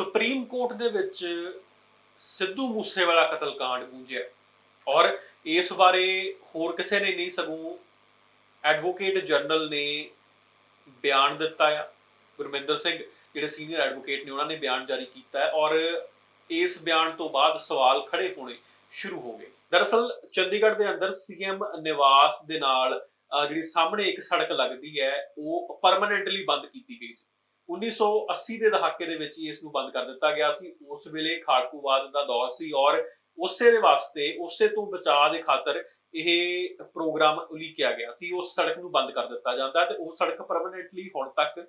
Supreme court ਦੇ ਵਿੱਚ ਸਿੱਧੂ ਮੂਸੇਵਾਲਾ ਕਤਲकांड ਗੂੰਜਿਆ। ਔਰ ਇਸ ਬਾਰੇ ਹੋਰ ਕਿਸੇ ਨੇ ਨਹੀਂ, ਸਗੋਂ ਐਡਵੋਕੇਟ ਜਨਰਲ ਨੇ ਬਿਆਨ ਦਿੱਤਾ ਆ। ਗੁਰਮਿੰਦਰ ਸਿੰਘ, ਜਿਹੜੇ ਸੀਨੀਅਰ ਐਡਵੋਕੇਟ ਨੇ, ਉਹਨਾਂ ਨੇ ਬਿਆਨ ਜਾਰੀ ਕੀਤਾ ਹੈ ਔਰ ਇਸ ਬਿਆਨ ਤੋਂ ਬਾਅਦ ਸਵਾਲ ਖੜੇ ਹੋਣੇ ਸ਼ੁਰੂ ਹੋ ਗਏ। ਦਰਅਸਲ, ਚੰਡੀਗੜ੍ਹ ਦੇ ਅੰਦਰ ਸੀਐਮ ਨਿਵਾਸ ਦੇ ਨਾਲ ਜਿਹੜੀ ਸਾਹਮਣੇ ਇੱਕ ਸੜਕ ਲੱਗਦੀ ਹੈ, ਉਹ ਪਰਮਨੈਂਟਲੀ ਬੰਦ ਕੀਤੀ ਗਈ ਸੀ। 1980 ਦੇ ਦਹਾਕੇ ਦੇ ਵਿੱਚ ਹੀ ਇਸ ਨੂੰ ਬੰਦ ਕਰ ਦਿੱਤਾ ਗਿਆ ਸੀ। ਉਸ ਵੇਲੇ ਖਾੜਕੂਵਾਦ ਦਾ ਦੌਰ ਸੀ ਔਰ ਉਸੇ ਦੇ ਵਾਸਤੇ, ਉਸੇ ਤੋਂ ਬਚਾਅ ਦੇ ਖਾਤਰ ਇਹ ਪ੍ਰੋਗਰਾਮ ਉਲੀਕਿਆ ਗਿਆ ਸੀ। ਉਸ ਸੜਕ ਨੂੰ ਬੰਦ ਕਰ ਦਿੱਤਾ ਜਾਂਦਾ ਤੇ ਉਹ ਸੜਕ ਪਰਮਨੈਂਟਲੀ ਹੁਣ ਤੱਕ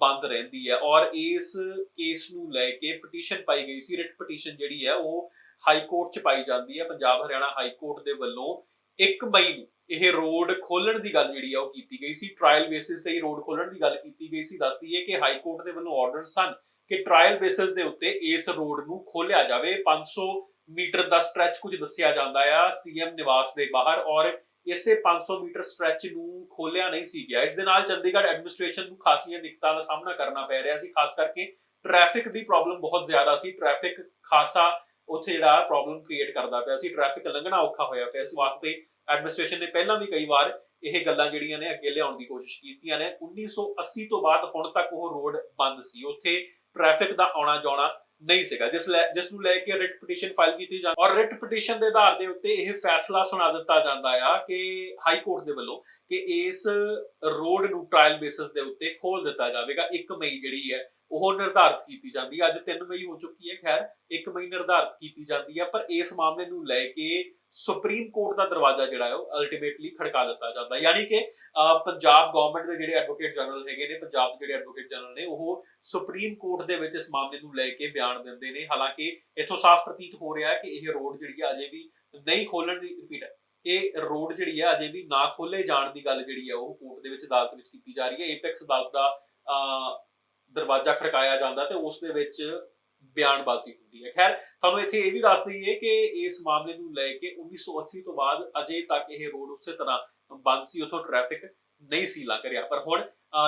ਬੰਦ ਰਹਿੰਦੀ ਹੈ ਔਰ ਇਸ ਕੇਸ ਨੂੰ ਲੈ ਕੇ ਪਟੀਸ਼ਨ ਪਾਈ ਗਈ ਸੀ। ਰਿਟ ਪਟੀਸ਼ਨ ਜਿਹੜੀ ਹੈ ਉਹ ਹਾਈ ਕੋਰਟ 'ਚ ਪਾਈ ਜਾਂਦੀ ਹੈ। ਪੰਜਾਬ ਹਰਿਆਣਾ ਹਾਈ ਕੋਰਟ ਦੇ ਵੱਲੋਂ 1 ਮਈ ਨੂੰ ਇਹ ਰੋਡ ਖੋਲਣ ਦੀ ਗੱਲ ਜਿਹੜੀ ਆ ਉਹ ਕੀਤੀ ਗਈ ਸੀ। ਟ੍ਰਾਇਲ ਬੇਸਿਸ ਤੇ ਹੀ ਰੋਡ ਖੋਲਣ ਦੀ ਗੱਲ ਕੀਤੀ ਗਈ ਸੀ। ਦੱਸਦੀ ਹੈ ਕਿ ਹਾਈ ਕੋਰਟ ਦੇ ਵੱਲੋਂ ਆਰਡਰ ਸਨ ਕਿ ਟ੍ਰਾਇਲ ਬੇਸਿਸ ਦੇ ਉੱਤੇ ਇਸ ਰੋਡ ਨੂੰ ਖੋਲਿਆ ਜਾਵੇ। 500 ਮੀਟਰ ਦਾ ਸਟ੍ਰੈਚ ਕੁਝ ਦੱਸਿਆ ਜਾਂਦਾ ਆ ਸੀਐਮ ਨਿਵਾਸ ਦੇ ਬਾਹਰ ਔਰ ਇਸੇ 500 ਮੀਟਰ ਸਟ੍ਰੈਚ ਨੂੰ ਖੋਲਿਆ ਨਹੀਂ ਸੀ ਗਿਆ। ਇਸ ਦੇ ਨਾਲ ਚੰਡੀਗੜ੍ਹ ਐਡਮਿਨਿਸਟ੍ਰੇਸ਼ਨ ਨੂੰ ਖਾਸੀਆਂ ਦਿੱਕਤਾਂ ਦਾ ਸਾਹਮਣਾ ਕਰਨਾ ਪੈ ਰਿਹਾ ਸੀ। ਖਾਸ ਕਰਕੇ ਟ੍ਰੈਫਿਕ ਦੀ ਪ੍ਰੋਬਲਮ ਬਹੁਤ ਜ਼ਿਆਦਾ ਸੀ। ਟ੍ਰੈਫਿਕ ਖਾਸਾ ਉੱਥੇ ਜਿਹੜਾ ਪ੍ਰੋਬਲਮ ਕ੍ਰੀਏਟ ਕਰਦਾ ਪਿਆ ਸੀ ਟ੍ਰੈਫਿਕ ਲੰਘਣਾ ਔਖਾ ਹੋਇਆ ਪਿਆ ਇਸ ਵਾਸਤੇ ਐਡਮਿਨਿਸਟ੍ਰੇਸ਼ਨ ਨੇ ਪਹਿਲਾਂ ਵੀ ਕਈ ਵਾਰ ਇਹ ਗੱਲਾਂ ਜਿਹੜੀਆਂ ਨੇ ਅੱਗੇ ਲਿਆਉਣ ਦੀ ਕੋਸ਼ਿਸ਼ ਕੀਤੀਆਂ ਨੇ। 1980 ਤੋਂ ਬਾਅਦ ਹੁਣ ਤੱਕ ਉਹ ਰੋਡ ਬੰਦ ਸੀ। ਉੱਥੇ ਟ੍ਰੈਫਿਕ ਦਾ ਆਉਣਾ ਜਾਣਾ ਨਹੀਂ ਸੀਗਾ। ਜਿਸ ਜਿਸ ਨੂੰ ਲੈ ਕੇ ਰਿਟ ਪਟੀਸ਼ਨ ਫਾਈਲ ਕੀਤੀ ਜਾਂਦੀ ਔਰ ਰਿਟ ਪਟੀਸ਼ਨ ਦੇ ਆਧਾਰ ਦੇ ਉੱਤੇ ਇਹ ਫੈਸਲਾ ਸੁਣਾ ਦਿੱਤਾ ਜਾਂਦਾ ਆ ਕਿ ਹਾਈ ਕੋਰਟ ਦੇ ਵੱਲੋਂ ਕਿ ਇਸ ਰੋਡ ਨੂੰ ਟ੍ਰਾਇਲ ਬੇਸਿਸ ਦੇ ਉੱਤੇ ਖੋਲ ਦਿੱਤਾ ਜਾਵੇਗਾ। 1 ਮਈ ਜਿਹੜੀ ਹੈ, ਉਹ ਨਿਰਧਾਰਤ ਕੀਤੀ ਜਾਂਦੀ ਹੈ। ਅੱਜ 3 ਮਈ ਹੋ ਚੁੱਕੀ ਹੈ। ਖੈਰ 1 ਮਈ ਨਿਰਧਾਰਤ ਕੀਤੀ ਜਾਂਦੀ ਹੈ। ਪਰ ਇਸ ਮਾਮਲੇ ਨੂੰ ਲੈ ਕੇ ਸੁਪਰੀਮ ਕੋਰਟ ਦਾ ਦਰਵਾਜ਼ਾ ਜਿਹੜਾ ਹੈ ਉਹ ਅਲਟੀਮੇਟਲੀ ਖੜਕਾ ਦਿੱਤਾ ਜਾਂਦਾ ਯਾਨੀ ਕਿ ਪੰਜਾਬ ਗਵਰਨਮੈਂਟ ਦੇ ਜਿਹੜੇ ਐਡਵੋਕੇਟ ਜਨਰਲ ਹੈਗੇ ਨੇ, ਪੰਜਾਬ ਦੇ ਜਿਹੜੇ ਐਡਵੋਕੇਟ ਜਨਰਲ ਨੇ, ਉਹ ਸੁਪਰੀਮ ਕੋਰਟ ਦੇ ਵਿੱਚ ਇਸ ਮਾਮਲੇ ਨੂੰ ਲੈ ਕੇ ਬਿਆਨ ਦਿੰਦੇ ਨੇ। ਹਾਲਾਂਕਿ ਇੱਥੋਂ ਸਾਫ਼ ਪ੍ਰਤੀਤ ਹੋ ਰਿਹਾ ਹੈ ਕਿ ਇਹ ਰੋਡ ਜਿਹੜੀ ਹੈ ਅਜੇ ਵੀ ਨਹੀਂ ਖੋਲਣ ਦੀ ਰਿਪੀਟ ਹੈ। ਇਹ ਰੋਡ ਜਿਹੜੀ ਹੈ ਅਜੇ ਵੀ ਨਾ ਖੋਲੇ ਜਾਣ ਦੀ ਗੱਲ ਜਿਹੜੀ ਹੈ ਉਹ ਕੋਰਟ ਦੇ ਵਿੱਚ ਅਦਾਲਤ ਵਿੱਚ ਕੀਤੀ ਜਾ ਰਹੀ ਹੈ। ਏਪੈਕਸ ਅਦਾਲਤ ਦਾ ਦਰਵਾਜ਼ਾ ਖੜਕਾਇਆ ਜਾਂਦਾ ਤੇ ਉਸ ਦੇ ਵਿੱਚ ਬਿਆਨਬਾਜ਼ੀ ਹੁੰਦੀ ਹੈ। ਖੈਰ ਤੁਹਾਨੂੰ ਇੱਥੇ ਇਹ ਵੀ ਦੱਸ ਦਈਏ ਕਿ ਇਸ ਮਾਮਲੇ ਨੂੰ ਲੈ ਕੇ 1980 ਤੋਂ ਬਾਅਦ ਅਜੇ ਤੱਕ ਇਹ ਰੋਡ ਉਸੇ ਤਰ੍ਹਾਂ ਬੰਦ ਸੀ ਉਥੋਂ ਟ੍ਰੈਫਿਕ ਨਹੀਂ ਸੀ ਲੱਗ ਰਿਹਾ। ਪਰ ਹੁਣ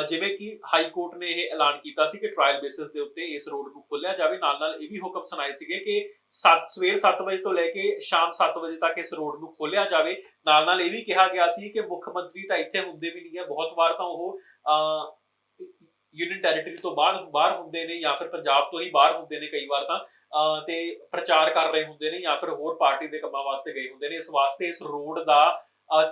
ਜਿਵੇਂ ਕਿ ਹਾਈ ਕੋਰਟ ਨੇ ਇਹ ਐਲਾਨ ਕੀਤਾ ਸੀ ਕਿ ਟ੍ਰਾਇਲ ਬੇਸਿਸ ਦੇ ਉੱਤੇ ਇਸ ਰੋਡ ਨੂੰ ਖੋਲਿਆ ਜਾਵੇ। ਨਾਲ ਨਾਲ ਇਹ ਵੀ ਹੁਕਮ ਸੁਣਾਏ ਸੀਗੇ ਕਿ 7 ਸਵੇਰ 7 ਵਜੇ ਤੋਂ ਲੈ ਕੇ ਸ਼ਾਮ 7 ਵਜੇ ਤੱਕ ਇਸ ਰੋਡ ਨੂੰ ਖੋਲਿਆ ਜਾਵੇ। ਨਾਲ ਨਾਲ ਇਹ ਵੀ ਕਿਹਾ ਗਿਆ ਸੀ ਕਿ ਮੁੱਖ ਮੰਤਰੀ ਤਾਂ ਇੱਥੇ ਹੁੰਦੇ ਵੀ ਨਹੀਂ ਹੈ। ਬਹੁਤ ਵਾਰ ਤਾਂ ਉਹ ਅਹ, ਯੂਨੀਅਨ ਟੈਰੀਟਰੀ ਤੋਂ ਬਾਹਰ ਬਾਹਰ ਹੁੰਦੇ ਨੇ ਜਾਂ ਫਿਰ ਪੰਜਾਬ ਤੋਂ ਹੀ ਬਾਹਰ ਹੁੰਦੇ ਨੇ ਕਈ ਵਾਰ ਤਾਂ ਤੇ ਪ੍ਰਚਾਰ ਕਰ ਰਹੇ ਹੁੰਦੇ ਨੇ ਜਾਂ ਫਿਰ ਹੋਰ ਪਾਰਟੀ ਦੇ ਕੰਮਾਂ ਵਾਸਤੇ ਗਏ ਹੁੰਦੇ ਨੇ। ਇਸ ਵਾਸਤੇ ਇਸ ਰੋਡ ਦਾ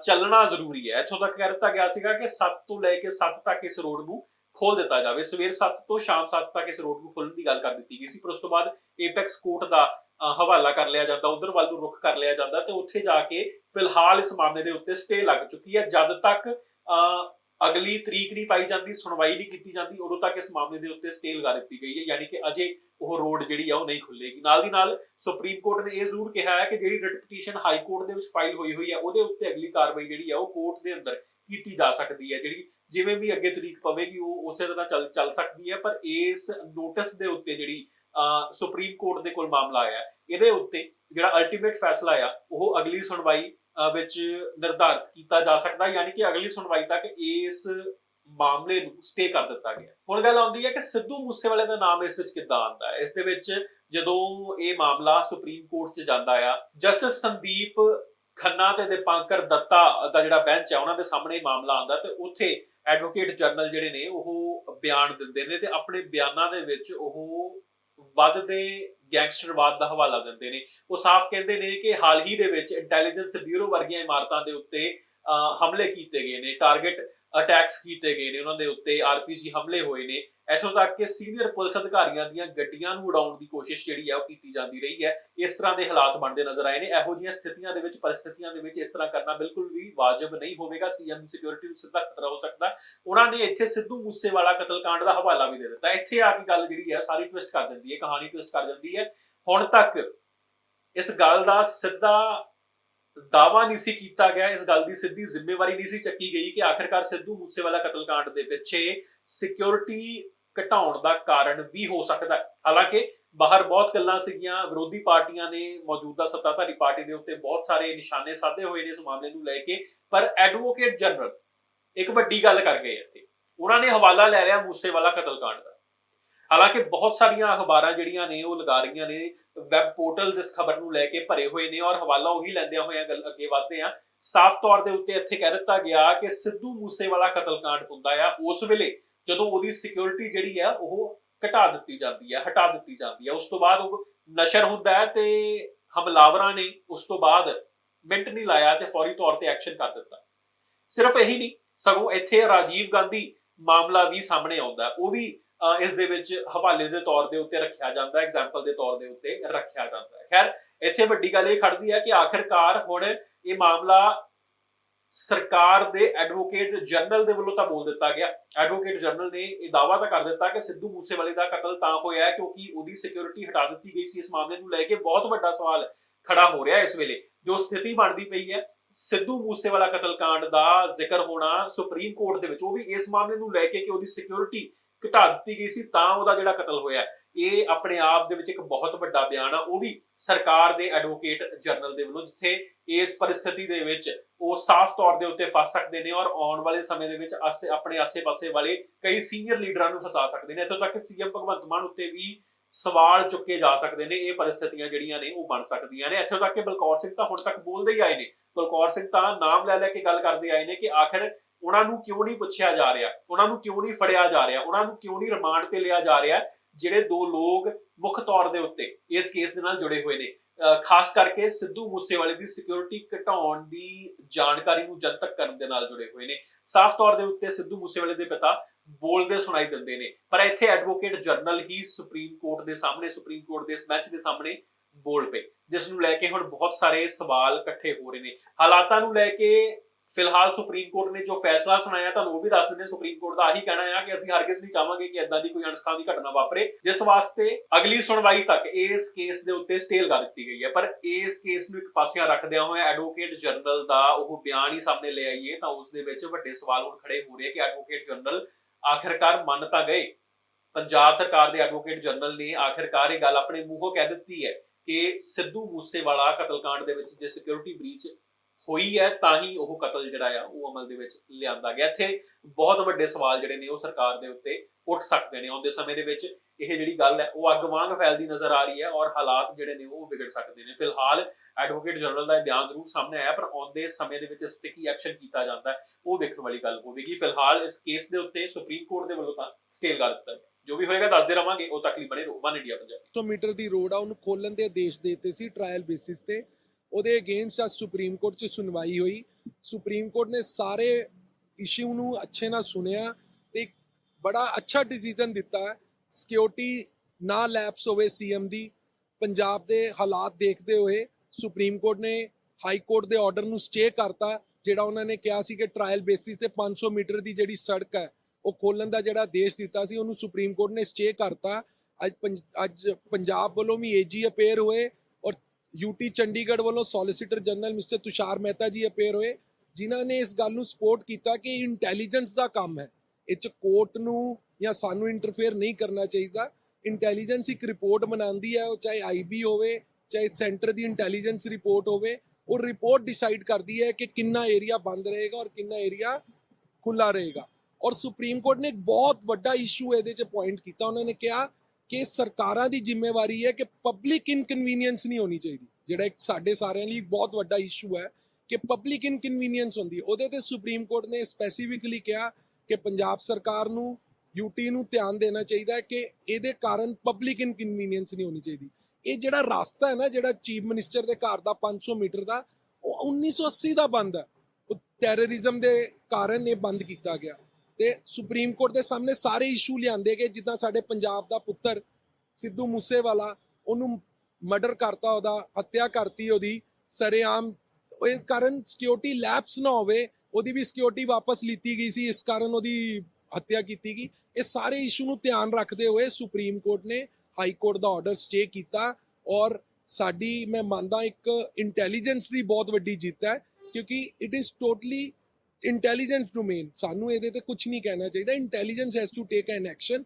ਚੱਲਣਾ ਜ਼ਰੂਰੀ ਹੈ। ਇੱਥੋਂ ਤੱਕ ਕਹਿ ਦਿੱਤਾ ਗਿਆ ਸੀਗਾ ਕਿ 7 ਤੋਂ ਲੈ ਕੇ 7 ਤੱਕ ਇਸ ਰੋਡ ਨੂੰ ਖੋਲ ਦਿੱਤਾ ਜਾਵੇ। ਸਵੇਰ 7 ਤੋਂ ਸ਼ਾਮ 7 ਤੱਕ ਇਸ ਰੋਡ ਨੂੰ ਖੋਲਣ ਦੀ ਗੱਲ ਕਰ ਦਿੱਤੀ ਗਈ ਸੀ। ਪਰ ਉਸ ਤੋਂ ਬਾਅਦ ਏਪੈਕਸ ਕੋਰਟ ਦਾ ਹਵਾਲਾ ਕਰ ਲਿਆ ਜਾਂਦਾ, ਉਧਰ ਵੱਲ ਨੂੰ ਰੁਖ ਕਰ ਲਿਆ ਜਾਂਦਾ ਤੇ ਉੱਥੇ ਜਾ ਕੇ ਫਿਲਹਾਲ ਇਸ ਮਾਮਲੇ ਦੇ ਉੱਤੇ ਸਟੇ ਲੱਗ ਚੁੱਕੀ ਹੈ। ਜਦ ਤੱਕ, ਅਹ ਅਗਲੀ ਤਰੀਕ ਨਹੀਂ ਪਾਈ ਜਾਂਦੀ ਸੁਣਵਾਈ ਨਹੀਂ ਕੀਤੀ ਜਾਂਦੀ ਉਦੋਂ ਤੱਕ ਇਸ ਮਾਮਲੇ ਦੇ ਉੱਤੇ ਸਟੇ ਲਗਾ ਦਿੱਤੀ ਗਈ ਹੈ ਯਾਨੀ ਕਿ ਅਜੇ ਉਹ ਰੋਡ ਜਿਹੜੀ ਆ ਉਹ ਨਹੀਂ ਖੁੱਲੇਗੀ ਨਾਲ ਦੀ ਨਾਲ ਸੁਪਰੀਮ ਕੋਰਟ ਨੇ ਇਹ ਜ਼ਰੂਰ ਕਿਹਾ ਹੈ ਕਿ ਜਿਹੜੀ ਰਿਟ ਪਟੀਸ਼ਨ ਹਾਈ ਕੋਰਟ ਦੇ ਵਿੱਚ ਫਾਈਲ ਹੋਈ ਹੋਈ ਹੈ ਉਹਦੇ ਉੱਤੇ ਅਗਲੀ ਕਾਰਵਾਈ ਜਿਹੜੀ ਆ ਉਹ ਕੋਰਟ ਦੇ ਅੰਦਰ ਕੀਤੀ ਜਾ ਸਕਦੀ ਹੈ ਜਿਹੜੀ ਜਿਵੇਂ ਵੀ ਅੱਗੇ ਤਰੀਕ ਪਵੇਗੀ ਉਹ ਉਸੇ ਤਰ੍ਹਾਂ ਚੱਲ ਚੱਲ ਸਕਦੀ ਹੈ ਪਰ ਇਸ ਨੋਟਿਸ ਦੇ ਉੱਤੇ ਜਿਹੜੀ ਅਹ, ਸੁਪਰੀਮ ਕੋਰਟ ਦੇ ਕੋਲ ਮਾਮਲਾ ਆਇਆ ਇਹਦੇ ਉੱਤੇ ਜਿਹੜਾ ਅਲਟੀਮੇਟ ਫੈਸਲਾ ਆ ਉਹ ਅਗਲੀ ਸੁਣਵਾਈ ਵਿੱਚ ਨਿਰਧਾਰਿਤ ਕੀਤਾ ਜਾ ਸਕਦਾ, ਯਾਨੀ ਕਿ ਅਗਲੀ ਸੁਣਵਾਈ ਤੱਕ ਇਸ ਮਾਮਲੇ ਨੂੰ ਸਟੇ ਕਰ ਦਿੱਤਾ ਗਿਆ। ਹੁਣ ਗੱਲ ਆਉਂਦੀ ਹੈ ਕਿ ਸਿੱਧੂ ਮੂਸੇਵਾਲੇ ਦਾ ਨਾਮ ਇਸ ਵਿੱਚ ਕਿੱਦਾਂ ਆਉਂਦਾ ਹੈ? ਇਸ ਦੇ ਵਿੱਚ ਜਦੋਂ ਇਹ ਮਾਮਲਾ ਸੁਪਰੀਮ ਕੋਰਟ 'ਚ ਜਾਂਦਾ ਆ, ਜਸਟਿਸ ਸੰਦੀਪ ਖੰਨਾ ਤੇ ਦੀਪਾਂਕਰ ਦੱਤਾ ਦਾ ਜਿਹੜਾ ਬੈਂਚ ਹੈ ਉਹਨਾਂ ਦੇ ਸਾਹਮਣੇ ਇਹ ਮਾਮਲਾ ਆਉਂਦਾ ਤੇ ਉੱਥੇ ਐਡਵੋਕੇਟ ਜਨਰਲ ਜਿਹੜੇ ਨੇ ਉਹ ਬਿਆਨ ਦਿੰਦੇ ਨੇ ਤੇ ਆਪਣੇ ਬਿਆਨਾਂ ਦੇ ਵਿੱਚ ਉਹ ਵੱਧਦੇ ਗੈਂਗਸਟਰਵਾਦ ਦਾ ਹਵਾਲਾ ਦਿੰਦੇ ਨੇ। ਉਹ ਸਾਫ਼ ਕਹਿੰਦੇ ਨੇ ਕਿ ਹਾਲ ਹੀ ਦੇ ਵਿੱਚ ਇੰਟੈਲੀਜੈਂਸ ਬਿਊਰੋ ਵਰਗੀਆਂ ਇਮਾਰਤਾਂ ਦੇ ਉੱਤੇ ਅਹ, ਹਮਲੇ ਕੀਤੇ ਗਏ ਨੇ। ਟਾਰਗੇਟ ਅਟੈਕਸ ਕੀਤੇ ਗਏ ਨੇ, ਉਹਨਾਂ ਦੇ ਉੱਤੇ ਆਰਪੀਜੀ ਹਮਲੇ ਹੋਏ ਨੇ। ਐਸੋ ਤੱਕ ਕਿ ਸੀਨੀਅਰ ਪੁਲਿਸ ਅਧਿਕਾਰੀਆਂ ਦੀਆਂ ਗੱਡੀਆਂ ਨੂੰ ਉਡਾਉਣ ਦੀ ਕੋਸ਼ਿਸ਼ ਜਿਹੜੀ ਹੈ ਉਹ ਕੀਤੀ ਜਾਂਦੀ ਰਹੀ ਹੈ। ਇਸ ਤਰ੍ਹਾਂ ਦੇ ਹਾਲਾਤ ਬਣਦੇ ਨਜ਼ਰ ਆਏ ਨੇ। ਇਹੋ ਜਿਹੀਆਂ ਸਥਿਤੀਆਂ ਦੇ ਵਿੱਚ, ਪਰਿਸਥਿਤੀਆਂ ਦੇ ਵਿੱਚ ਇਸ ਤਰ੍ਹਾਂ ਕਰਨਾ ਬਿਲਕੁਲ ਵੀ ਵਾਜਬ ਨਹੀਂ ਹੋਵੇਗਾ। ਸੀਐਮ ਦੀ ਸਿਕਿਉਰਿਟੀ ਨੂੰ ਸਿੱਧਾ ਖਤਰਾ ਹੋ ਸਕਦਾ। ਉਹਨਾਂ ਨੇ ਇੱਥੇ ਸਿੱਧੂ ਮੂਸੇਵਾਲਾ ਕਤਲकांड ਦਾ ਹਵਾਲਾ ਵੀ ਦੇ ਦਿੱਤਾ। ਇੱਥੇ ਆ ਕੇ ਗੱਲ ਜਿਹੜੀ ਹੈ ਸਾਰੀ ਟਵਿਸਟ ਕਰ ਦਿੰਦੀ ਹੈ। ਕਹਾਣੀ ਟਵਿਸਟ ਕਰ ਦਿੰਦੀ ਹੈ। ਹੁਣ ਤੱਕ ਇਸ ਗੱਲ ਦਾ ਸਿੱਧਾ ਦਾਵਾ ਨਹੀਂ ਸੀ ਕੀਤਾ ਗਿਆ, ਇਸ ਗੱਲ ਦੀ ਸਿੱਧੀ ਜ਼ਿੰਮੇਵਾਰੀ ਨਹੀਂ ਸੀ ਚੱਕੀ ਗਈ ਕਿ ਆਖਿਰਕਾਰ ਸਿੱਧੂ ਮੂਸੇਵਾਲਾ ਕਤਲकांड ਦੇ ਪਿੱਛੇ ਸਿਕਿਉਰਿਟੀ ਘਟਾਉਣ ਦਾ ਕਾਰਨ ਵੀ ਹੋ ਸਕਦਾ ਹੈ। ਹਾਲਾਂਕਿ ਬਾਹਰ ਬਹੁਤ ਗੱਲਾਂ ਸੀਗੀਆਂ, ਵਿਰੋਧੀ ਪਾਰਟੀਆਂ ਨੇ ਮੌਜੂਦਾ ਸੱਤਾਧਾਰੀ ਪਾਰਟੀ ਦੇ ਉੱਤੇ ਬਹੁਤ ਸਾਰੇ ਨਿਸ਼ਾਨੇ ਸਾਧੇ ਹੋਏ ਨੇ ਇਸ ਮਾਮਲੇ ਨੂੰ ਲੈ ਕੇ, ਪਰ ਐਡਵੋਕੇਟ ਜਨਰਲ ਇੱਕ ਵੱਡੀ ਗੱਲ ਕਰ ਗਏ ਇੱਥੇ। ਉਹਨਾਂ ਨੇ ਹਵਾਲਾ ਲੈ ਲਿਆ ਮੂਸੇਵਾਲਾ ਕਤਲकांड ਦਾ। ਹਾਲਾਂਕਿ ਬਹੁਤ ਸਾਰੀਆਂ ਅਖਬਾਰਾਂ ਜਿਹੜੀਆਂ ਨੇ ਉਹ ਲਗਾ ਰਹੀਆਂ ਨੇ ਵੈਬ ਪੋਰਟਲਸ ਇਸ ਖਬਰ ਨੂੰ ਲੈ ਕੇ ਭਰੇ ਹੋਏ ਨੇ ਔਰ ਹਵਾਲਾ ਉਹੀ ਲੈਂਦਿਆਂ ਹੋਇਆਂ ਗੱਲ ਅੱਗੇ ਵਧਦੇ ਆ। ਸਾਫ਼ ਤੌਰ ਦੇ ਉੱਤੇ ਇੱਥੇ ਕਹਿ ਦਿੱਤਾ ਗਿਆ ਕਿ ਸਿੱਧੂ ਮੂਸੇਵਾਲਾ ਕਤਲकांड ਹੁੰਦਾ ਆ। ਉਸ ਵੇਲੇ ਜਦੋਂ ਉਹਦੀ ਸਿਕਿਉਰਿਟੀ ਜਿਹੜੀ ਆ, ਉਹ ਘਟਾ ਦਿੱਤੀ ਜਾਂਦੀ ਹੈ ਹਟਾ ਦਿੱਤੀ ਜਾਂਦੀ ਹੈ ਉਸ ਤੋਂ ਬਾਅਦ ਉਹ ਨਸ਼ਰ ਹੁੰਦਾ ਹੈ ਤੇ ਹਮਲਾਵਰਾਂ ਨੇ ਉਸ ਤੋਂ ਬਾਅਦ ਮਿੰਟ ਨਹੀਂ ਲਾਇਆ ਤੇ ਫੌਰੀ ਤੌਰ ਤੇ ਐਕਸ਼ਨ ਕਰ ਦਿੱਤਾ। ਸਿਰਫ ਇਹੀ ਨਹੀਂ, ਸਗੋਂ ਇੱਥੇ ਰਾਜੀਵ ਗਾਂਧੀ ਮਾਮਲਾ ਵੀ ਸਾਹਮਣੇ ਆਉਂਦਾ। ਉਹ ਵੀ ਇਸ ਦੇ ਵਿੱਚ ਹਵਾਲੇ ਦੇ ਤੌਰ ਦੇ ਉੱਤੇ ਰੱਖਿਆ ਜਾਂਦਾ ਐਗਜ਼ਾਮਪਲ ਦੇ ਤੌਰ ਦੇ ਉੱਤੇ ਰੱਖਿਆ ਜਾਂਦਾ ਖੈਰ, ਇੱਥੇ ਵੱਡੀ ਗੱਲ ਇਹ ਖੜਦੀ ਹੈ ਕਿ ਆਖਿਰਕਾਰ ਹੁਣ ਇਹ ਮਾਮਲਾ ਸਰਕਾਰ ਦੇ ਐਡਵੋਕੇਟ ਜਨਰਲ ਦੇ ਵੱਲੋਂ ਤਾਂ ਬੋਲ ਦਿੱਤਾ ਗਿਆ। ਐਡਵੋਕੇਟ ਜਨਰਲ ਨੇ ਇਹ ਦਾਅਵਾ ਤਾਂ ਕਰ ਦਿੱਤਾ ਕਿ ਸਿੱਧੂ ਮੂਸੇਵਾਲੇ ਦਾ ਕਤਲ ਤਾਂ ਹੋਇਆ ਕਿਉਂਕਿ ਉਹਦੀ ਸਿਕਿਉਰਿਟੀ ਹਟਾ ਦਿੱਤੀ ਗਈ ਸੀ ਇਸ ਮਾਮਲੇ ਨੂੰ ਲੈ ਕੇ। ਬਹੁਤ ਵੱਡਾ ਸਵਾਲ ਖੜਾ ਹੋ ਰਿਹਾ ਹੈ ਇਸ ਵੇਲੇ। ਜੋ ਸਥਿਤੀ ਬਣਦੀ ਪਈ ਹੈ ਸਿੱਧੂ ਮੂਸੇਵਾਲਾ ਕਤਲकांड ਦਾ ਜ਼ਿਕਰ ਹੋਣਾ ਸੁਪਰੀਮ ਕੋਰਟ ਦੇ ਵਿੱਚ, ਉਹ ਵੀ ਇਸ ਮਾਮਲੇ ਨੂੰ ਲੈ ਕੇ ਕਿ ਉਹਦੀ ਸਿਕਿਉਰਿਟੀ ਘਟਾ ਦਿੱਤੀ ਗਈ ਸੀ, ਤਾਂ ਉਹਦਾ ਜਿਹੜਾ ਕਤਲ ਹੋਇਆ ਇਹ ਆਪਣੇ ਆਪ ਦੇ ਵਿੱਚ ਇੱਕ ਬਹੁਤ ਵੱਡਾ ਬਿਆਨ ਆ, ਉਹ ਵੀ ਸਰਕਾਰ ਦੇ ਐਡਵੋਕੇਟ ਜਨਰਲ ਦੇ ਵੱਲੋਂ, ਜਿੱਥੇ ਇਸ ਪਰਿਸਥਿਤੀ ਦੇ ਵਿੱਚ ਉਹ ਸਾਫ਼ ਤੌਰ ਦੇ ਉੱਤੇ ਫਸ ਸਕਦੇ ਨੇ ਔਰ ਆਉਣ ਵਾਲੇ ਸਮੇਂ ਦੇ ਵਿੱਚ ਆਸੇ, ਆਪਣੇ ਆਸੇ-ਪਾਸੇ ਵਾਲੇ ਕਈ ਸੀਨੀਅਰ ਲੀਡਰਾਂ ਨੂੰ ਫਸਾ ਸਕਦੇ ਨੇ। ਇੱਥੋਂ ਤੱਕ ਕਿ ਸੀਐਮ ਭਗਵੰਤ ਮਾਨ ਉੱਤੇ ਵੀ ਸਵਾਲ ਚੁੱਕੇ ਜਾ ਸਕਦੇ ਨੇ, ਇਹ ਪਰਿਸਥਿਤੀਆਂ ਜਿਹੜੀਆਂ ਨੇ ਉਹ ਬਣ ਸਕਦੀਆਂ ਨੇ। ਇੱਥੋਂ ਤੱਕ ਕਿ ਬਲਕੌਰ ਸਿੰਘ ਤਾਂ ਹੁਣ ਤੱਕ ਬੋਲਦੇ ਹੀ ਆਏ ਨੇ ਬਲਕੌਰ ਸਿੰਘ ਤਾਂ ਨਾਮ ਲੈ ਲੈ ਕੇ ਗੱਲ ਕਰਦੇ ਆਏ ਨੇ ਕਿ ਆਖਰ ਉਹਨਾਂ ਨੂੰ ਕਿਉਂ ਨਹੀਂ ਪੁੱਛਿਆ ਜਾ ਰਿਹਾ? ਉਹਨਾਂ ਨੂੰ ਕਿਉਂ ਨਹੀਂ ਫੜਿਆ ਜਾ ਰਿਹਾ? ਉਹਨਾਂ ਨੂੰ ਕਿਉਂ ਨਹੀਂ ਰਿਮਾਂਡ ਤੇ ਲਿਆ ਜਾ ਰਿਹਾ ਜਿਹੜੇ ਦੋ ਲੋਕ ਮੁੱਖ ਤੌਰ ਦੇ ਉੱਤੇ ਇਸ ਕੇਸ ਦੇ ਨਾਲ ਜੁੜੇ ਹੋਏ ਨੇ? ਖਾਸ ਕਰਕੇ ਸਿੱਧੂ ਮੂਸੇਵਾਲੇ ਦੀ ਸਿਕਿਉਰਿਟੀ ਘਟਾਉਣ ਦੀ ਜਾਣਕਾਰੀ ਨੂੰ ਜਨਤਕ ਕਰਨ ਦੇ ਨਾਲ ਜੁੜੇ ਹੋਏ ਨੇ। ਸਾਫ਼ ਤੌਰ ਦੇ ਉੱਤੇ ਸਿੱਧੂ ਮੂਸੇਵਾਲੇ ਦੇ ਪਿਤਾ ਬੋਲਦੇ ਸੁਣਾਈ ਦਿੰਦੇ ਨੇ। ਪਰ ਇੱਥੇ ਐਡਵੋਕੇਟ ਜਨਰਲ ਹੀ ਸੁਪਰੀਮ ਕੋਰਟ ਦੇ ਸਾਹਮਣੇ ਸੁਪਰੀਮ ਕੋਰਟ ਦੇ ਇਸ ਮੈਚ ਦੇ ਸਾਹਮਣੇ ਬੋਲ ਪਏ। ਜਿਸ ਨੂੰ ਲੈ ਕੇ ਹੁਣ ਬਹੁਤ ਸਾਰੇ ਸਵਾਲ ਇਕੱਠੇ ਹੋ ਰਹੇ ਨੇ। ਹਾਲਾਤਾਂ ਨੂੰ ਲੈ ਕੇ ਫਿਲਹਾਲ ਸੁਪਰੀਮ ਕੋਰਟ ਨੇ ਜੋ ਫੈਸਲਾ ਸੁਣਾਇਆ, ਤੁਹਾਨੂੰ ਉਹ ਵੀ ਦੱਸ ਦਿੰਦੇ ਸੁਪਰੀਮ ਕੋਰਟ ਦਾ ਆਹੀ ਕਹਿਣਾ ਆ ਕਿ ਅਸੀਂ ਹਰਗਿਜ਼ ਨਹੀਂ ਚਾਹਾਂਗੇ ਕਿ ਇਦਾਂ ਦੀ ਕੋਈ ਅਣਸਖਾਵੀ ਘਟਨਾ ਵਾਪਰੇ। ਜਿਸ ਵਾਸਤੇ ਅਗਲੀ ਸੁਣਵਾਈ ਤੱਕ ਇਸ ਕੇਸ ਦੇ ਉੱਤੇ ਸਟੇ ਲਗਾ ਦਿੱਤੀ ਗਈ ਹੈ। ਪਰ ਇਸ ਕੇਸ ਨੂੰ ਇੱਕ ਪਾਸਿਆਂ ਰੱਖਦਿਆਂ ਹੋਇਆ ਐਡਵੋਕੇਟ ਜਨਰਲ ਦਾ ਉਹ ਬਿਆਨ ਹੀ ਸਾਹਮਣੇ ਲੈ ਆਈਏ ਤਾਂ ਉਸ ਦੇ ਵਿੱਚ ਵੱਡੇ ਸਵਾਲ ਹੁਣ ਖੜੇ ਹੋ ਰਹੇ ਕਿ ਐਡਵੋਕੇਟ ਜਨਰਲ ਆਖਿਰਕਾਰ ਮੰਨ ਤਾਂ ਗਏ। ਪੰਜਾਬ ਸਰਕਾਰ ਦੇ ਐਡਵੋਕੇਟ ਜਨਰਲ ਨੇ ਆਖਿਰਕਾਰ ਇਹ ਗੱਲ ਆਪਣੇ ਮੂੰਹੋਂ ਕਹਿ ਦਿੱਤੀ ਹੈ ਕਿ ਸਿੱਧੂ ਮੂਸੇਵਾਲਾ ਕਤਲकांड ਦੇ ਵਿੱਚ ਜੇ ਸਿਕਿਉਰਿਟੀ ਬ੍ਰੀਚ ਹੋਈ ਹੈ, ਤਾਂ ਹੀ ਉਹ ਕਤਲ ਜਿਹੜਾ ਆ, ਉਹ ਅਮਲ ਦੇ ਵਿੱਚ ਲਿਆਂਦਾ ਗਿਆ। ਇੱਥੇ ਬਹੁਤ ਵੱਡੇ ਸਵਾਲ ਜਿਹੜੇ ਨੇ ਉਹ ਸਰਕਾਰ ਦੇ ਉੱਤੇ ਉੱਠ ਸਕਦੇ ਨੇ। ਆਉਂਦੇ ਸਮੇਂ ਦੇ ਵਿੱਚ ਇਹ ਜਿਹੜੀ ਗੱਲ ਹੈ, ਉਹ ਅੱਗ ਵਾਂਗ ਫੈਲਦੀ ਨਜ਼ਰ ਆ ਰਹੀ ਹੈ ਔਰ ਹਾਲਾਤ ਜਿਹੜੇ ਨੇ ਉਹ ਵਿਗੜ ਸਕਦੇ ਨੇ। ਫਿਲਹਾਲ ਐਡਵੋਕੇਟ ਜਨਰਲ ਦਾ ਇਹ ਬਿਆਨ ਜ਼ਰੂਰ ਸਾਹਮਣੇ ਆਇਆ, ਪਰ ਆਉਂਦੇ ਸਮੇਂ ਦੇ ਵਿੱਚ ਇਸ ਤੇ ਕੀ ਐਕਸ਼ਨ ਕੀਤਾ ਜਾਂਦਾ ਉਹ ਵੇਖਣ ਵਾਲੀ ਗੱਲ ਹੋਵੇਗੀ। ਫਿਲਹਾਲ ਇਸ ਕੇਸ ਦੇ ਉੱਤੇ ਸੁਪਰੀਮ ਕੋਰਟ ਦੇ ਵੱਲੋਂ ਤਾਂ ਸਟੇ ਲਗਾ ਦਿੱਤਾ ਗਿਆ। ਜੋ ਵੀ ਹੋਏਗਾ ਦੱਸਦੇ ਰਵਾਂਗੇ, ਉਹ ਤੱਕ ਲਈ ਬਣੇ ਰਹੋ ਵਨ ਇੰਡੀਆ ਪੰਜਾਬੀ। 100 ਮੀਟਰ ਦੀ ਰੋਡ ਆ, ਉਹਨੂੰ ਖੋਲਣ ਦੇ ਆਦੇਸ਼ ਦੇ ਦਿੱਤੇ ਸੀ ਟ੍ਰਾਇਲ ਬੇਸਿਸ ਤੇ। ਉਹਦੇ ਅਗੇਂਸਟ ਅੱਜ ਸੁਪਰੀਮ ਕੋਰਟ 'ਚ ਸੁਣਵਾਈ ਹੋਈ। ਸੁਪਰੀਮ ਕੋਰਟ ਨੇ ਸਾਰੇ ਇਸ਼ੂ ਨੂੰ ਅੱਛੇ ਨਾਲ ਸੁਣਿਆ ਤੇ ਬੜਾ ਅੱਛਾ ਡਿਸੀਜਨ ਦਿੱਤਾ। ਹੈ ਸਿਕਿਉਰਿਟੀ ਨਾ ਲੈਪਸ ਹੋਵੇ ਸੀਐਮ ਦੀ, ਪੰਜਾਬ ਦੇ ਹਾਲਾਤ ਦੇਖਦੇ ਹੋਏ ਸੁਪਰੀਮ ਕੋਰਟ ਨੇ ਹਾਈ ਕੋਰਟ ਦੇ ਆਰਡਰ ਨੂੰ ਸਟੇ ਕਰਤਾ, ਜਿਹੜਾ ਉਹਨਾਂ ਨੇ ਕਿਹਾ ਸੀ ਕਿ ਟ੍ਰਾਇਲ ਬੇਸਿਸ ਤੇ 500 ਮੀਟਰ ਦੀ ਜਿਹੜੀ ਸੜਕ ਹੈ ਉਹ ਖੋਲਣ ਦਾ ਜਿਹੜਾ ਆਦੇਸ਼ ਦਿੱਤਾ ਸੀ, ਉਹਨੂੰ ਸੁਪਰੀਮ ਕੋਰਟ ਨੇ ਸਟੇ ਕਰਤਾ। ਅੱਜ ਪੰਜ- ਅੱਜ ਪੰਜਾਬ ਵੱਲੋਂ ਵੀ ਏਜੀ ਅਪੇਅਰ ਹੋਏ ਔਰ ਯੂਟੀ ਚੰਡੀਗੜ੍ਹ ਵੱਲੋਂ solicitor general mister Tushar Mehta ji appear ਹੋਏ, ਜਿਨ੍ਹਾਂ ਨੇ ਇਸ ਗੱਲ ਨੂੰ ਸਪੋਰਟ ਕੀਤਾ ਕਿ ਇੰਟੈਲੀਜੈਂਸ ਦਾ ਕੰਮ ਹੈ। ਇਹ ਚ ਕੋਰਟ ਨੂੰ ਜਾਂ ਸਾਨੂੰ ਇੰਟਰਫੇਅਰ ਨਹੀਂ ਕਰਨਾ ਚਾਹੀਦਾ। ਇੰਟੈਲੀਜੈਂਸ ਇੱਕ ਰਿਪੋਰਟ ਬਣਾਉਂਦੀ ਹੈ, ਉਹ ਚਾਹੇ ਆਈਬੀ ਹੋਵੇ, ਚਾਹੇ ਸੈਂਟਰ ਦੀ ਇੰਟੈਲੀਜੈਂਸ ਰਿਪੋਰਟ ਹੋਵੇ, ਉਹ ਰਿਪੋਰਟ ਡਿਸਾਈਡ ਕਰਦੀ ਹੈ ਕਿ ਕਿੰਨਾ ਏਰੀਆ ਬੰਦ ਰਹੇਗਾ ਔਰ ਕਿੰਨਾ ਏਰੀਆ ਖੁੱਲਾ ਰਹੇਗਾ। ਔਰ ਸੁਪਰੀਮ ਕੋਰਟ ਨੇ ਇੱਕ ਬਹੁਤ ਵੱਡਾ ਇਸ਼ੂ ਇਹਦੇ 'ਚ ਪੁਆਇੰਟ ਕੀਤਾ। ਉਹਨਾਂ ਨੇ ਕਿਹਾ ਕਿ ਸਰਕਾਰਾਂ ਦੀ ਜ਼ਿੰਮੇਵਾਰੀ ਹੈ ਕਿ ਪਬਲਿਕ ਇਨਕਨਵੀਨੀਅੰਸ ਨਹੀਂ ਹੋਣੀ ਚਾਹੀਦੀ। ਜਿਹੜਾ ਇੱਕ ਸਾਡੇ ਸਾਰਿਆਂ ਲਈ ਬਹੁਤ ਵੱਡਾ ਇਸ਼ੂ ਹੈ ਕਿ ਪਬਲਿਕ ਇਨਕਨਵੀਨੀਅੰਸ ਹੁੰਦੀ। ਹੈ ਉਹਦੇ ਤੇ ਸੁਪਰੀਮ ਕੋਰਟ ਨੇ ਸਪੈਸੀਫਿਕਲੀ ਕਿਹਾ ਕਿ ਪੰਜਾਬ ਸਰਕਾਰ ਨੂੰ ਯੂਟੀ ਨੂੰ ਧਿਆਨ ਦੇਣਾ ਚਾਹੀਦਾ ਹੈ ਕਿ ਇਹਦੇ ਕਾਰਨ ਪਬਲਿਕ ਇਨਕਨਵੀਨੀਅੰਸ ਨਹੀਂ ਹੋਣੀ ਚਾਹੀਦੀ। ਇਹ ਜਿਹੜਾ ਰਸਤਾ ਹੈ ਨਾ, ਜਿਹੜਾ ਚੀਫ ਮਿਨਿਸਟਰ ਦੇ ਘਰ ਦਾ 500 ਮੀਟਰ ਦਾ, ਉਹ 1980 ਦਾ ਬੰਦ ਹੈ। ਉਹ ਟੈਰਰਿਜ਼ਮ ਦੇ ਕਾਰਨ ਇਹ ਬੰਦ ਕੀਤਾ ਗਿਆ। ਤੇ ਸੁਪਰੀਮ ਕੋਰਟ ਦੇ ਸਾਹਮਣੇ ਸਾਰੇ ਇਸ਼ੂ ਲਿਆਂਦੇ ਗਏ, ਜਿੱਦਾਂ ਸਾਡੇ ਪੰਜਾਬ ਦਾ ਪੁੱਤਰ ਸਿੱਧੂ ਮੂਸੇਵਾਲਾ, ਉਹਨੂੰ ਮਰਡਰ ਕਰਤਾ ਉਹਦਾ, ਹੱਤਿਆ ਕਰਤੀ ਉਹਦੀ, ਸਰੇਆਮ ਇਹ ਕਾਰਨ ਸਿਕਿਉਰਿਟੀ ਲੈਪਸ ਨਾ ਹੋਵੇ, ਉਹਦੀ ਵੀ ਸਿਕਿਉਰਿਟੀ ਵਾਪਸ ਲਿੱਤੀ ਗਈ ਸੀ, ਇਸ ਕਾਰਨ ਉਹਦੀ ਹੱਤਿਆ ਕੀਤੀ ਗਈ। ਇਹ ਸਾਰੇ ਇਸ਼ੂ ਨੂੰ ਧਿਆਨ ਰੱਖਦੇ ਹੋਏ ਸੁਪਰੀਮ ਕੋਰਟ ਨੇ ਹਾਈ ਕੋਰਟ ਦਾ ਆਰਡਰ ਸਟੇ ਕੀਤਾ ਔਰ ਸਾਡੀ, ਮੈਂ ਮੰਨਦਾ ਇੱਕ ਇੰਟੈਲੀਜੈਂਸ ਦੀ ਬਹੁਤ ਵੱਡੀ ਜਿੱਤ ਹੈ, ਕਿਉਂਕਿ it is totally intelligence domain ਸਾਨੂੰ ਇਹਦੇ ਤੇ ਕੁਝ ਨਹੀਂ ਕਹਿਣਾ ਚਾਹੀਦਾ। Intelligence has to take an action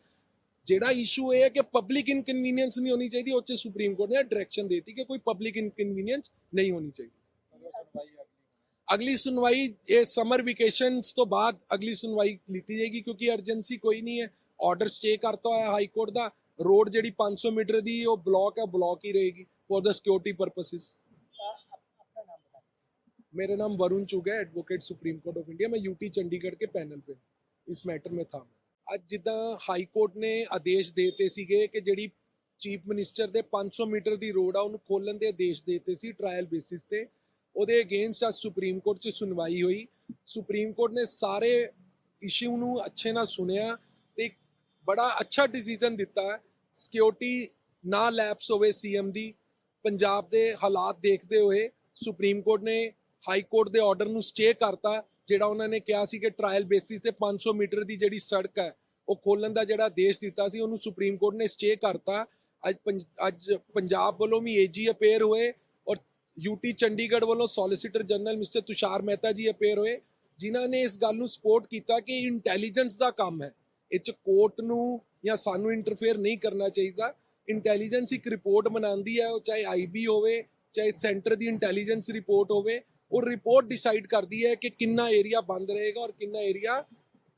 ਜਿਹੜਾ ਇਸ਼ੂ ਇਹ ਹੈ ਕਿ ਪਬਲਿਕ ਇਨਕਨਵੀਨੀਅੰਸ ਨਹੀਂ ਹੋਣੀ ਚਾਹੀਦੀ ਉੱਚ ਸੁਪਰੀਮ ਕੋਰਟ ਨੇ ਡਾਇਰੈਕਸ਼ਨ ਦਿੱਤੀ ਕਿ ਕੋਈ ਪਬਲਿਕ ਇਨਕਨਵੀਨੀਅੰਸ ਨਹੀਂ ਹੋਣੀ ਚਾਹੀਦੀ। ਅਗਲੀ ਸੁਣਵਾਈ, ਇਹ ਸਮਰ ਵੈਕੇਸ਼ਨਸ ਤੋਂ ਬਾਅਦ ਅਗਲੀ ਸੁਣਵਾਈ ਲੀਤੀ ਜਾਏਗੀ ਕਿਉਂਕਿ ਅਰਜੈਂਸੀ ਕੋਈ ਨਹੀਂ ਹੈ। ਆਰਡਰ ਸਟੇ ਕਰਤਾ ਹੋਇਆ ਹਾਈ ਕੋਰਟ ਦਾ। ਰੋਡ ਜਿਹੜੀ 500 ਮੀਟਰ ਦੀ ਉਹ ਬਲੌਕ ਹੈ ਬਲੌਕ ਹੀ ਰਹੇਗੀ ਫੋਰ द ਸਿਕਿਉਰਿਟੀ ਪਰਪਸਸ मेरा नाम वरुण चुग है advocate Supreme Court of India मैं यूटी चंडीगढ़ के पैनल पे हूं। इस मैटर में था ਅੱਜ ਜਿੱਦਾਂ ਹਾਈ ਕੋਰਟ ਨੇ ਆਦੇਸ਼ ਦੇਤੇ ਸੀਗੇ ਕਿ ਜਿਹੜੀ ਚੀਫ ਮਿਨਿਸਟਰ ਦੇ 500 ਮੀਟਰ ਦੀ ਰੋਡ ਆ ਉਹਨੂੰ ਖੋਲਣ ਦੇ ਆਦੇਸ਼ ਦੇਤੇ ਸੀ ਟ੍ਰਾਇਲ ਬੇਸਿਸ ਤੇ ਉਹਦੇ ਅਗੇਂਸਟ ਅੱਜ ਸੁਪਰੀਮ ਕੋਰਟ 'ਚ ਸੁਣਵਾਈ ਹੋਈ ਸੁਪਰੀਮ ਕੋਰਟ ਨੇ ਸਾਰੇ ਇਸ਼ੂ ਨੂੰ ਅੱਛੇ ਨਾਲ ਸੁਣਿਆ ਤੇ ਇੱਕ ਬੜਾ ਅੱਛਾ ਡਿਸੀਜਨ ਦਿੱਤਾ ਹੈ ਸਿਕਿਉਰਿਟੀ ਨਾ ਲੈਪਸ ਹੋਵੇ ਸੀਐਮ ਦੀ ਪੰਜਾਬ ਦੇ ਹਾਲਾਤ ਦੇਖਦੇ ਹੋਏ ਸੁਪਰੀਮ ਕੋਰਟ ਨੇ ਹਾਈ ਕੋਰਟ ਦੇ ਆਰਡਰ ਨੂੰ ਸਟੇ ਕਰਤਾ, ਜਿਹੜਾ ਉਹਨਾਂ ਨੇ ਕਿਹਾ ਸੀ ਕਿ ਟ੍ਰਾਇਲ ਬੇਸਿਸ ਤੇ 500 ਮੀਟਰ ਦੀ ਜਿਹੜੀ ਸੜਕ ਹੈ, ਉਹ ਖੋਲਣ ਦਾ ਜਿਹੜਾ ਆਦੇਸ਼ ਦਿੱਤਾ ਸੀ, ਉਹਨੂੰ ਸੁਪਰੀਮ ਕੋਰਟ ਨੇ ਸਟੇ ਕਰਤਾ। ਅੱਜ ਪੰਜ- ਅੱਜ ਪੰਜਾਬ ਵੱਲੋਂ ਵੀ ਏਜੀ ਅਪੇਅਰ ਹੋਏ ਔਰ ਯੂਟੀ ਚੰਡੀਗੜ੍ਹ ਵੱਲੋਂ solicitor general mister Tushar Mehta ji appear ਹੋਏ, ਜਿਨ੍ਹਾਂ ਨੇ ਇਸ ਗੱਲ ਨੂੰ ਸਪੋਰਟ ਕੀਤਾ ਕਿ ਇੰਟੈਲੀਜੈਂਸ ਦਾ ਕੰਮ ਹੈ। ਇਹ ਚ ਕੋਰਟ ਨੂੰ ਜਾਂ ਸਾਨੂੰ ਇੰਟਰਫੇਅਰ ਨਹੀਂ ਕਰਨਾ ਚਾਹੀਦਾ। ਇੰਟੈਲੀਜੈਂਸ ਇੱਕ ਰਿਪੋਰਟ ਬਣਾਉਂਦੀ ਹੈ, ਉਹ ਚਾਹੇ ਆਈਬੀ ਹੋਵੇ, ਚਾਹੇ ਸੈਂਟਰ ਦੀ ਇੰਟੈਲੀਜੈਂਸ ਰਿਪੋਰਟ ਹੋਵੇ ਉਹ ਰਿਪੋਰਟ ਡਿਸਾਈਡ ਕਰਦੀ ਹੈ ਕਿ ਕਿੰਨਾ ਏਰੀਆ ਬੰਦ ਰਹੇਗਾ ਔਰ ਕਿੰਨਾ ਏਰੀਆ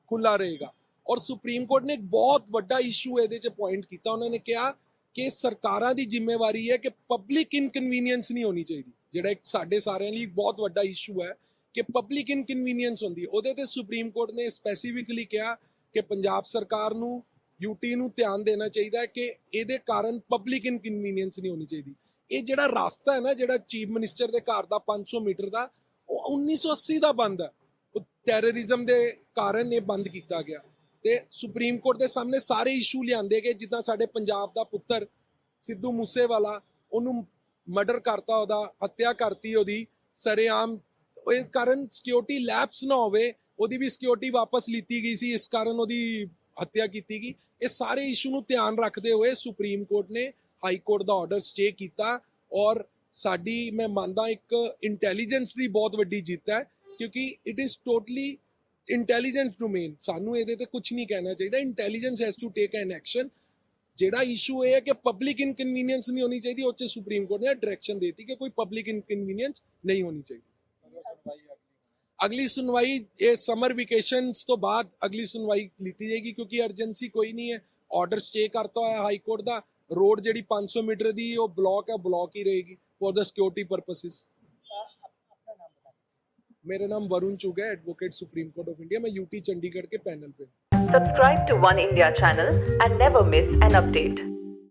ਖੁੱਲਾ ਰਹੇਗਾ। ਔਰ ਸੁਪਰੀਮ ਕੋਰਟ ਨੇ ਇੱਕ ਬਹੁਤ ਵੱਡਾ ਇਸ਼ੂ ਇਹਦੇ 'ਚ ਪੁਆਇੰਟ ਕੀਤਾ। ਉਹਨਾਂ ਨੇ ਕਿਹਾ ਕਿ ਸਰਕਾਰਾਂ ਦੀ ਜ਼ਿੰਮੇਵਾਰੀ ਹੈ ਕਿ ਪਬਲਿਕ ਇਨਕਨਵੀਨੀਅੰਸ ਨਹੀਂ ਹੋਣੀ ਚਾਹੀਦੀ। ਜਿਹੜਾ ਇੱਕ ਸਾਡੇ ਸਾਰਿਆਂ ਲਈ ਇੱਕ ਬਹੁਤ ਵੱਡਾ ਇਸ਼ੂ ਹੈ ਕਿ ਪਬਲਿਕ ਇਨਕਨਵੀਨੀਅੰਸ ਹੁੰਦੀ ਹੈ। ਉਹਦੇ ਤੇ ਸੁਪਰੀਮ ਕੋਰਟ ਨੇ ਸਪੈਸੀਫਿਕਲੀ ਕਿਹਾ ਕਿ ਪੰਜਾਬ ਸਰਕਾਰ ਨੂੰ ਯੂਟੀ ਨੂੰ ਧਿਆਨ ਦੇਣਾ ਚਾਹੀਦਾ ਹੈ ਕਿ ਇਹਦੇ ਕਾਰਨ ਪਬਲਿਕ ਇਨਕਨਵੀਨੀਅੰਸ ਨਹੀਂ ਹੋਣੀ ਚਾਹੀਦੀ। ਇਹ ਜਿਹੜਾ ਰਸਤਾ ਹੈ ਨਾ, ਜਿਹੜਾ ਚੀਫ ਮਿਨਿਸਟਰ ਦੇ ਘਰ ਦਾ 500 ਮੀਟਰ ਦਾ, ਉਹ 1980 ਦਾ ਬੰਦ ਹੈ। ਉਹ ਟੈਰਰਿਜ਼ਮ ਦੇ ਕਾਰਨ ਇਹ ਬੰਦ ਕੀਤਾ ਗਿਆ। ਤੇ ਸੁਪਰੀਮ ਕੋਰਟ ਦੇ ਸਾਹਮਣੇ ਸਾਰੇ ਇਸ਼ੂ ਲਿਆਂਦੇ ਗਏ, ਜਿੱਦਾਂ ਸਾਡੇ ਪੰਜਾਬ ਦਾ ਪੁੱਤਰ ਸਿੱਧੂ ਮੂਸੇਵਾਲਾ, ਉਹਨੂੰ ਮਰਡਰ ਕਰਤਾ, ਉਹਦਾ ਹੱਤਿਆ ਕਰਤੀ ਉਹਦੀ, ਸਰੇਆਮ ਇਸ ਕਾਰਨ ਸਿਕਿਉਰਿਟੀ ਲੈਪਸ ਨਾ ਹੋਵੇ, ਉਹਦੀ ਵੀ ਸਿਕਿਉਰਿਟੀ ਵਾਪਸ ਲਿੱਤੀ ਗਈ ਸੀ, ਇਸ ਕਾਰਨ ਉਹਦੀ ਹੱਤਿਆ ਕੀਤੀ ਗਈ। ਇਹ ਸਾਰੇ ਇਸ਼ੂ ਨੂੰ ਧਿਆਨ ਰੱਖਦੇ ਹੋਏ ਸੁਪਰੀਮ ਕੋਰਟ ਨੇ ਹਾਈ ਕੋਰਟ ਦਾ ਆਰਡਰ ਸਟੇ ਕੀਤਾ ਔਰ ਸਾਡੀ, ਮੈਂ ਮੰਨਦਾ, ਇੱਕ ਇੰਟੈਲੀਜੈਂਸ ਦੀ ਬਹੁਤ ਵੱਡੀ ਜਿੱਤ ਹੈ, ਕਿਉਂਕਿ it is totally intelligence domain ਸਾਨੂੰ ਇਹਦੇ ਤੇ ਕੁਝ ਨਹੀਂ ਕਹਿਣਾ ਚਾਹੀਦਾ। Intelligence has to take an action ਜਿਹੜਾ ਇਸ਼ੂ ਇਹ ਹੈ ਕਿ ਪਬਲਿਕ ਇਨਕਨਵੀਨੀਅੰਸ ਨਹੀਂ ਹੋਣੀ ਚਾਹੀਦੀ, ਉਹ 'ਚ ਸੁਪਰੀਮ ਕੋਰਟ ਨੇ ਡਾਇਰੈਕਸ਼ਨ ਦਿੱਤੀ ਕਿ ਕੋਈ ਪਬਲਿਕ ਇਨਕਨਵੀਨੀਅੰਸ ਨਹੀਂ ਹੋਣੀ ਚਾਹੀਦੀ। ਅਗਲੀ ਸੁਣਵਾਈ, ਇਹ ਸਮਰ ਵੈਕੇਸ਼ਨਸ ਤੋਂ ਬਾਅਦ ਅਗਲੀ ਸੁਣਵਾਈ ਲਿੱਤੀ ਜਾਏਗੀ, ਕਿਉਂਕਿ ਅਰਜੈਂਸੀ ਕੋਈ ਨਹੀਂ ਹੈ। ਆਰਡਰ ਸਟੇ ਕਰਤਾ ਹੋਇਆ ਹਾਈ ਕੋਰਟ ਦਾ। रोड ਜਿਹੜੀ 500 मीटर ਦੀ ਉਹ ਬਲੌਕ ਹੈ ਬਲੌਕ ਹੀ ਰਹੇਗੀ ਫॉर द सिक्योरिटी ਪਰਪਸਸ मेरा नाम वरुण चुग है advocate supreme court of India मैं यूटी चंडीगढ़ के पैनल पे subscribe to One India channel and never miss an update